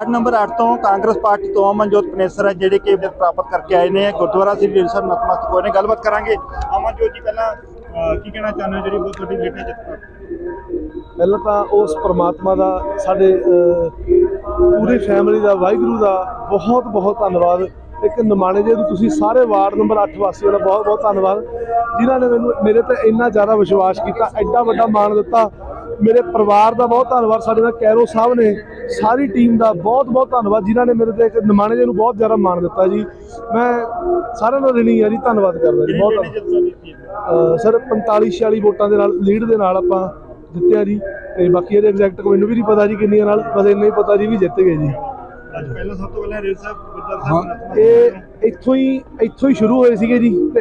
Ward number 8 ਤੋਂ Congress party ਤੋਂ ਅਮਨਜੋਤ ਪਨੇਸਰ ਹੈ, ਜਿਹੜੇ ਕਿ ਪ੍ਰਾਪਤ ਕਰਕੇ ਆਏ ਨੇ। ਗੁਰਦੁਆਰਾ ਸ੍ਰੀ ਰਿਲਸਨ ਨਤਮਸਤਕ ਹੋਏ ਨੇ ਗੱਲਬਾਤ ਕਰਾਂਗੇ। ਅਮਨਜੋਤ ਜੀ, ਪਹਿਲਾਂ ਕੀ ਕਹਿਣਾ ਚਾਹੁੰਦੇ ਹੋ ਜਿਹੜੀ ਬਹੁਤ ਤੁਹਾਡੀ ਲੀਡ ਜਿੱਤ ਪਹਿਲਾਂ ਤਾਂ ਉਸ ਪ੍ਰਮਾਤਮਾ ਦਾ, ਸਾਡੇ ਪੂਰੀ ਫੈਮਿਲੀ ਦਾ, ਵਾਹਿਗੁਰੂ ਦਾ ਬਹੁਤ ਬਹੁਤ ਧੰਨਵਾਦ। ਇੱਕ ਨਿਮਾਣੇ ਜੇ ਨੂੰ ਤੁਸੀਂ ਸਾਰੇ ਵਾਰਡ ਨੰਬਰ 8 ਵਾਸੀਆਂ ਦਾ ਬਹੁਤ ਬਹੁਤ ਧੰਨਵਾਦ, ਜਿਨ੍ਹਾਂ ਨੇ ਮੈਨੂੰ, ਮੇਰੇ ਤੇ ਇੰਨਾ ਜ਼ਿਆਦਾ ਵਿਸ਼ਵਾਸ ਕੀਤਾ, ਐਡਾ ਵੱਡਾ ਮਾਣ ਦਿੱਤਾ। ਮੇਰੇ ਪਰਿਵਾਰ ਦਾ ਬਹੁਤ ਧੰਨਵਾਦ ਸਾਡੇ ਨਾਲ ਕੈਰੋ ਸਾਹਿਬ ਨੇ ਸਾਰੀ ਟੀਮ ਦਾ ਬਹੁਤ ਬਹੁਤ ਧੰਨਵਾਦ ਜਿਨ੍ਹਾਂ ਨੇ ਮੇਰੇ ਤੇ ਇੱਕ ਨਿਮਾਣੇ ਜੇ ਨੂੰ ਬਹੁਤ ਜ਼ਿਆਦਾ ਮਾਣ ਦਿੱਤਾ ਜੀ। ਮੈਂ ਸਾਰਿਆਂ ਦਾ ਰਿਣੀ ਆ ਜੀ ਧੰਨਵਾਦ ਕਰਦਾ ਜੀ ਬਹੁਤ ਸਰ 45 46 ਵੋਟਾਂ ਦੇ ਨਾਲ ਲੀਡ ਦੇ ਨਾਲ ਆਪਾਂ ਜਿੱਤਿਆ ਜੀ ਤੇ ਬਾਕੀ ਇਹਦੇ ਐਗਜ਼ੈਕਟ ਮੈਨੂੰ ਵੀ ਨਹੀਂ ਪਤਾ ਜੀ ਕਿੰਨੀਆਂ ਨਾਲ ਬਸ ਇੰਨਾ ਹੀ ਪਤਾ ਜੀ ਵੀ ਜਿੱਤ ਗਏ ਜੀ। ਅੱਜ ਪਹਿਲਾਂ ਸਭ ਤੋਂ ਪਹਿਲਾਂ ਰੇਲ ਸਾਹਿਬ ਗੁਰਦੁਆਰਾ ਸਾਹਿਬ ਇਹ ਇੱਥੋਂ ਹੀ ਇੱਥੋਂ ਹੀ ਸ਼ੁਰੂ ਹੋਏ ਸੀਗੇ ਜੀ ਤੇ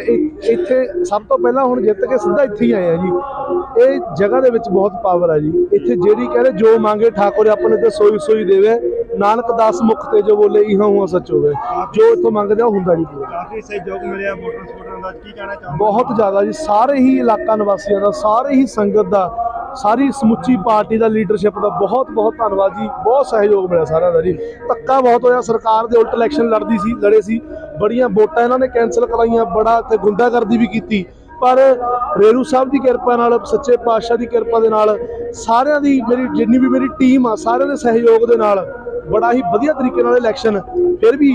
ਇੱਥੇ ਸਭ ਤੋਂ ਪਹਿਲਾਂ ਹੁਣ ਜਿੱਤ ਕੇ ਸਿੱਧਾ ਇੱਥੇ ਹੀ ਆਏ ਆ ਜੀ। ਇਹ ਜਗ੍ਹਾ ਦੇ ਵਿੱਚ ਬਹੁਤ ਪਾਵਰ ਆ ਜੀ। ਇੱਥੇ ਜਿਹੜੀ ਕਹਿੰਦੇ ਜੋ ਮੰਗੇ ਠਾਕੁਰ ਆਪਣੇ ਤੇ ਸੋਈ ਸੋਈ ਦੇਵੇ। ਨਾਨਕ ਦਾਸ ਮੁਖ ਤੇ ਜੋ ਬੋਲੇ ਇਹਾਂ ਹੁਆ ਸੱਚ ਹੋਵੇ। ਜੋ ਇੱਥੋਂ ਮੰਗਦੇ ਆ ਹੁੰਦਾ ਜੀ। ਕਾਫੀ ਸਹਿਯੋਗ ਮਿਲਿਆ ਵੋਟਰ ਸਪੋਰਟਰਾਂ ਦਾ। ਕੀ ਕਹਿਣਾ ਚਾਹੁੰਦੇ ਬਹੁਤ ਜ਼ਿਆਦਾ ਜੀ। ਸਾਰੇ ਹੀ ਇਲਾਕਾ ਨਿਵਾਸੀਆਂ ਦਾ ਸਾਰੇ ਹੀ ਸੰਗਤ ਦਾ ਸਾਰੀ ਸਮੁੱਚੀ ਪਾਰਟੀ ਦਾ ਲੀਡਰਸ਼ਿਪ ਦਾ ਬਹੁਤ ਬਹੁਤ ਧੰਨਵਾਦ ਜੀ। ਬਹੁਤ ਸਹਿਯੋਗ ਮਿਲਿਆ ਸਾਰਿਆਂ ਦਾ ਜੀ। ਧੱਕਾ ਬਹੁਤ ਹੋਇਆ। ਸਰਕਾਰ ਦੇ ਉਲਟ ਇਲੈਕਸ਼ਨ ਲੜਦੀ ਸੀ ਲੜੇ ਸੀ। ਬੜੀਆਂ ਵੋਟਾਂ ਇਹਨਾਂ ਨੇ ਕੈਨਸਲ ਕਰਾਈਆਂ। ਬੜਾ ਤੇ ਗੁੰਡਾਗਰਦੀ ਵੀ ਕੀਤੀ। ਪਰ ਰੇਰੂ ਸਾਹਿਬ ਦੀ ਕਿਰਪਾ ਨਾਲ ਸੱਚੇ ਪਾਤਸ਼ਾਹ ਦੀ ਕਿਰਪਾ ਦੇ ਨਾਲ ਸਾਰਿਆਂ ਦੀ ਮੇਰੀ ਜਿੰਨੀ ਵੀ ਮੇਰੀ ਟੀਮ ਆ ਸਾਰਿਆਂ ਦੇ ਸਹਿਯੋਗ ਦੇ ਨਾਲ ਬੜਾ ਹੀ ਵਧੀਆ ਤਰੀਕੇ ਨਾਲ ਇਲੈਕਸ਼ਨ ਫਿਰ ਵੀ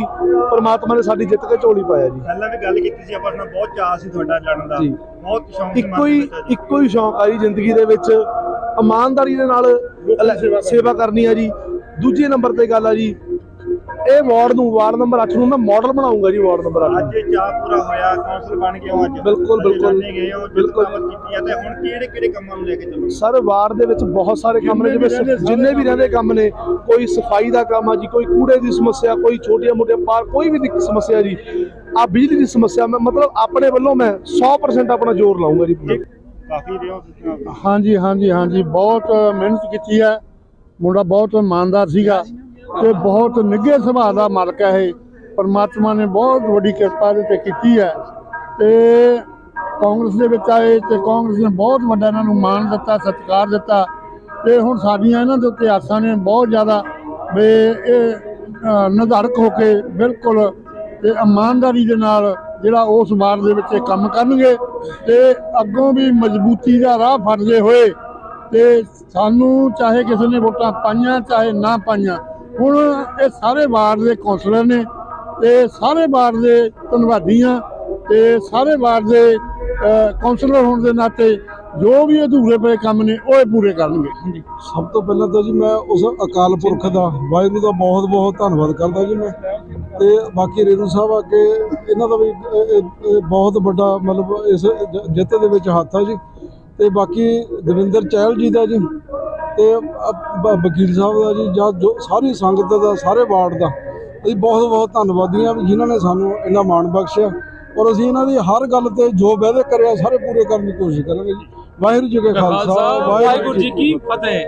ਪਰਮਾਤਮਾ ਨੇ ਸਾਡੀ ਜਿੱਤ ਕੇ ਝੋਲੀ ਪਾਇਆ ਜੀ ਪਹਿਲਾਂ ਵੀ ਗੱਲ ਕੀਤੀ ਸੀ ਆਪਾਂ ਨਾਲ ਬਹੁਤ ਚਾਅ ਸੀ ਤੁਹਾਡਾ ਲੜਨ ਦਾ। ਬਹੁਤ ਸ਼ੌਂਕ ਸੀ ਇੱਕੋ ਹੀ। ਇੱਕੋ ਹੀ ਸ਼ੌਂਕ ਆ ਜੀ ਜ਼ਿੰਦਗੀ ਦੇ ਵਿੱਚ ਇਮਾਨਦਾਰੀ ਦੇ ਨਾਲ ਸੇਵਾ ਕਰਨੀ ਆ ਜੀ ਦੂਜੇ ਨੰਬਰ ਤੇ ਗੱਲ ਆ ਜੀ ਇਹ ਵਾਰਡ ਨੂੰ ਵਾਰਡ ਨੰਬਰ 8 ਨੂੰ ਮੈਂ ਮਾਡਲ ਬਣਾਉਂਗਾ ਜੀ ਵਾਰਡ ਨੰਬਰ 8 ਅੱਜ ਇਹ ਚਾਹ ਪੂਰਾ ਹੋਇਆ ਕੌਂਸਲ ਬਣ ਕੇ ਅੱਜ ਬਿਲਕੁਲ, ਬਿਲਕੁਲ। ਬਿਲਕੁਲ। ਕੀਤੀ ਹੈ ਤੇ ਹੁਣ ਕਿਹੜੇ ਕਿਹੜੇ ਕੰਮਾਂ ਨੂੰ ਲੈ ਕੇ ਚੱਲੋਗੇ? ਸਰ ਵਾਰਡ ਦੇ ਵਿੱਚ ਬਹੁਤ ਸਾਰੇ ਕੰਮ ਨੇ ਜਿਵੇਂ ਜਿੰਨੇ ਵੀ ਰਹਿੰਦੇ ਕੰਮ ਨੇ ਕੋਈ ਸਫ਼ਾਈ ਦਾ ਕੰਮ ਆ ਜੀ ਕੋਈ ਕੂੜੇ ਦੀ ਸਮੱਸਿਆ ਕੋਈ ਛੋਟੀਆਂ ਮੋਟੀਆਂ ਪਾਰ ਕੋਈ ਵੀ ਦਿੱਕ- ਸਮੱਸਿਆ ਜੀ ਆ ਬਿਜਲੀ ਦੀ ਸਮੱਸਿਆ ਮੈਂ ਮਤਲਬ ਆਪਣੇ ਵੱਲੋਂ ਮੈਂ 100% ਆਪਣਾ ਜ਼ੋਰ ਲਾਉਂਗਾ ਜੀ। ਕਾਫੀ ਹਾਂਜੀ ਹਾਂਜੀ ਹਾਂਜੀ ਬਹੁਤ ਮਿਹਨਤ ਕੀਤੀ ਹੈ। ਮੁੰਡਾ ਬਹੁਤ ਇਮਾਨਦਾਰ ਸੀਗਾ। ਤੇ ਬਹੁਤ ਨਿੱਘੇ ਸੁਭਾਅ ਦਾ ਮਾਲਕ ਹੈ ਇਹ, ਪਰਮਾਤਮਾ ਨੇ ਬਹੁਤ ਵੱਡੀ ਕਿਰਪਾ ਇਹਦੇ ਤੇ ਕੀਤੀ ਹੈ। ਤੇ ਕਾਂਗਰਸ ਦੇ ਵਿੱਚ ਆਏ ਤੇ ਕਾਂਗਰਸ ਨੇ ਬਹੁਤ ਵੱਡਾ ਇਹਨਾਂ ਨੂੰ ਮਾਣ ਦਿੱਤਾ, ਸਤਿਕਾਰ ਦਿੱਤਾ। ਤੇ ਹੁਣ ਸਾਡੀਆਂ ਇਹਨਾਂ ਦੇ ਉੱਤੇ ਆਸਾਂ ਨੇ ਬਹੁਤ ਜ਼ਿਆਦਾ ਵੀ ਇਹ ਨਿਰਧਾਰਕ ਹੋ ਕੇ ਬਿਲਕੁਲ ਤੇ ਇਮਾਨਦਾਰੀ ਦੇ ਨਾਲ ਜਿਹੜਾ ਉਸ ਵਾਰ ਦੇ ਵਿੱਚ ਇਹ ਕੰਮ ਕਰਨਗੇ ਤੇ ਅੱਗੋਂ ਵੀ ਮਜ਼ਬੂਤੀ ਦਾ ਰਾਹ ਫੜਦੇ ਹੋਏ ਤੇ ਸਾਨੂੰ ਚਾਹੇ ਕਿਸੇ ਨੇ ਵੋਟਾਂ ਪਾਈਆਂ, ਚਾਹੇ ਨਾ ਪਾਈਆਂ ਹੁਣ ਇਹ ਸਾਰੇ ਵਾਰਡ ਦੇ ਕੌਂਸਲਰ ਨੇ ਤੇ ਸਾਰੇ ਵਾਰਡ ਦੇ ਧੰਨਵਾਦੀ ਤੇ ਸਾਰੇ ਵਾਰਡ ਦੇ ਕੌਂਸਲਰ ਹੋਣ ਦੇ ਨਾਤੇ ਜੋ ਵੀ ਅਧੂਰੇ ਪਏ ਕੰਮ ਨੇ, ਉਹ ਪੂਰੇ ਕਰਨਗੇ। ਸਭ ਤੋਂ ਪਹਿਲਾਂ ਤਾਂ ਜੀ ਮੈਂ ਉਸ ਅਕਾਲ ਪੁਰਖ ਦਾ, ਵਾਹਿਗੁਰੂ ਦਾ ਬਹੁਤ ਬਹੁਤ ਧੰਨਵਾਦ ਕਰਦਾ ਜੀ ਮੈਂ। ਤੇ ਬਾਕੀ ਰੇਣੂ ਸਾਹਿਬ ਅੱਗੇ, ਇਹਨਾਂ ਦਾ ਵੀ ਬਹੁਤ ਵੱਡਾ ਮਤਲਬ ਇਸ ਜਿੱਤ ਦੇ ਵਿੱਚ ਹੱਥ ਆ ਜੀ। ਤੇ ਬਾਕੀ ਦਵਿੰਦਰ ਚਹਿਲ ਜੀ ਦਾ ਜੀ ਤੇ ਵਕੀਲ ਸਾਹਿਬ ਦਾ ਜੀ ਜਾਂ ਜੋ ਸਾਰੀ ਸੰਗਤ ਦਾ ਸਾਰੇ ਵਾਰਡ ਦਾ ਅਸੀਂ ਬਹੁਤ ਬਹੁਤ ਧੰਨਵਾਦੀ ਵੀ ਜਿਨ੍ਹਾਂ ਨੇ ਸਾਨੂੰ ਇੰਨਾ ਮਾਣ ਬਖਸ਼ਿਆ। ਔਰ ਅਸੀਂ ਇਹਨਾਂ ਦੀ ਹਰ ਗੱਲ ਤੇ ਜੋ ਵਾਅਦੇ ਕਰਿਆ ਸਾਰੇ ਪੂਰੇ ਕਰਨ ਦੀ ਕੋਸ਼ਿਸ਼ ਕਰਾਂਗੇ ਜੀ। ਵਾਹਿਗੁਰੂ ਜੀ ਕਾ ਖਾਲਸਾ ਵਾਹਿਗੁਰੂ ਜੀ ਕੀ ਫਤਿਹ।